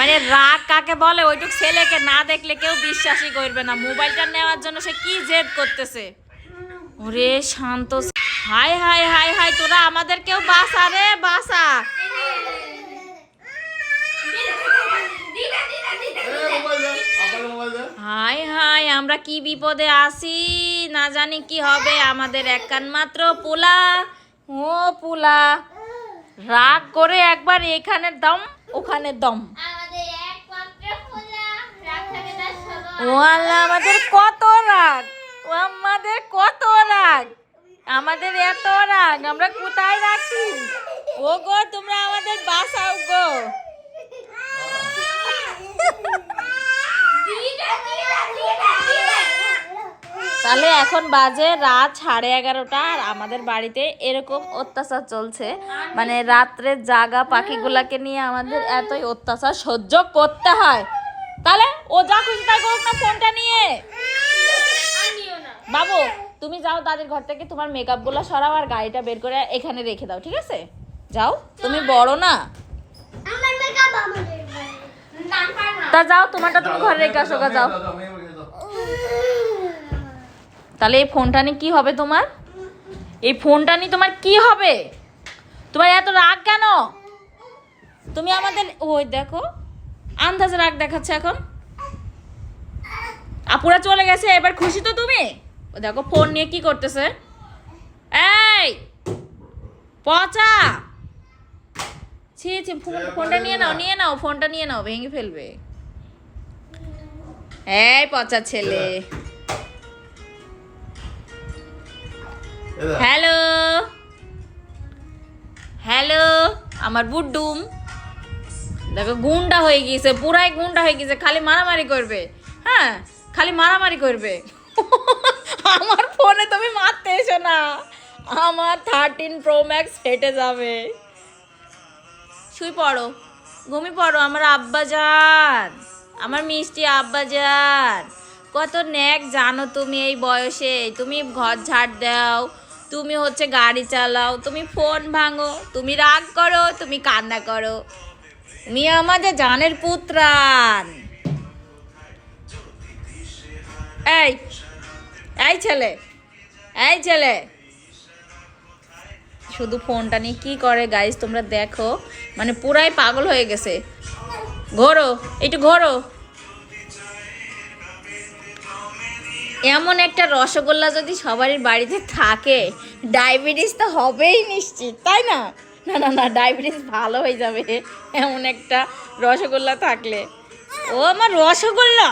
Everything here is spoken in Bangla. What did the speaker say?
মানে রাগ কাকে বলে, ওইটুক ছেলেকে না দেখলে কেউ বিশ্বাসই করবে না। মোবাইলটা নেওয়ার জন্য সে কি জেদ করতেছে? ওরে শান্ত হাই হাই হাই হাই তোরা আমাদের কেউ বাসা রে বাসা হাই হাই আমরা কি বিপদে আসি না জানি কি হবে আমাদের একান মাত্র পোলা। ও পোলা। রাগ করে একবার এখানে দম ওখানে দম। ও আল্লাহ, আমাদের কত রাগ। ও আমাদের কত রাগ। আমাদের এত রাগ। আমরা কোথায় রাখি? ও গো তোমরা আমাদের বাসাও গো। তাহলে এখন বাজে রাত সাড়ে এগারোটা আর আমাদের বাড়িতে এরকম অত্যাচার চলছে। মানে রাত্রে জাগা পাখিগুলাকে নিয়ে আমাদের এতই অত্যাচার সহ্য করতে হয়। তাহলে ও যা খুশি তাই করুক না ফোনটা নিয়ে আমিও না বাবু তুমি ঘর থেকে তোমার মেকআপগুলো সরাও আর গাড়িটা বের করে এখানে রেখে দাও ঠিক আছে? যাও। তুমি বড় না। আমার মেকআপ আমাদের তা যাও তোমারটা তুমি ঘরে রেখে আসো যাও। তাহলে এই ফোনটা নিয়ে কি হবে তোমার? এই ফোনটা নিয়ে তোমার কি হবে? তোমার এত রাগ কেন? তুমি আমাদের ওই দেখো আন্দাজে রাগ দেখাচ্ছে এখন। আপুরা চলে গেছে এবার খুশি তো তুমি? দেখো ফোন নিয়ে কি করতেছে? এই পচা! ছি ছি ফোনটা নিয়ে নাও নিয়ে নাও ফোনটা নিয়ে নাও ভেঙে ফেলবে। এই পচা ছেলে। হ্যালো? হ্যালো? আমার বুড্ডুম। দেখো গুন্ডা হয়ে গিয়েছে পুরাই গুন্ডা হয়ে গিয়েছে খালি মারামারি করবে। হ্যাঁ খালি মারামারি করবে। আমার ফোনে তুমি মারতে এসো না। আমার থার্টিন প্রো ম্যাক্স ফেটে যাবে। শুই পড়ো, ঘুমিয়ে পড়ো, আমার আব্বা যান আমার মিষ্টি আব্বা যান কত ন্যাক জানো তুমি এই বয়সে, তুমি ঘর ঝাড় দাও, তুমি হচ্ছে গাড়ি চালাও, তুমি ফোন ভাঙো, তুমি রাগ করো, তুমি কান্না করো। তুমি আমাদের জানের পুত্রান। এই এই ছেলে এই ছেলে। শুধু ফোনটা নিয়ে কি করে গাইজ তোমরা দেখো। মানে পুরাই পাগল হয়ে গেছে। ঘোরো, একটু ঘোরো। এমন একটা রসগোল্লা যদি সবারই বাড়িতে থাকে ডায়াবেটিস তো হবেই নিশ্চিত, তাই না? না না না ডায়াবেটিস ভালো হয়ে যাবে। এমন একটা রসগোল্লা থাকলে। ও, আমার রসগোল্লা!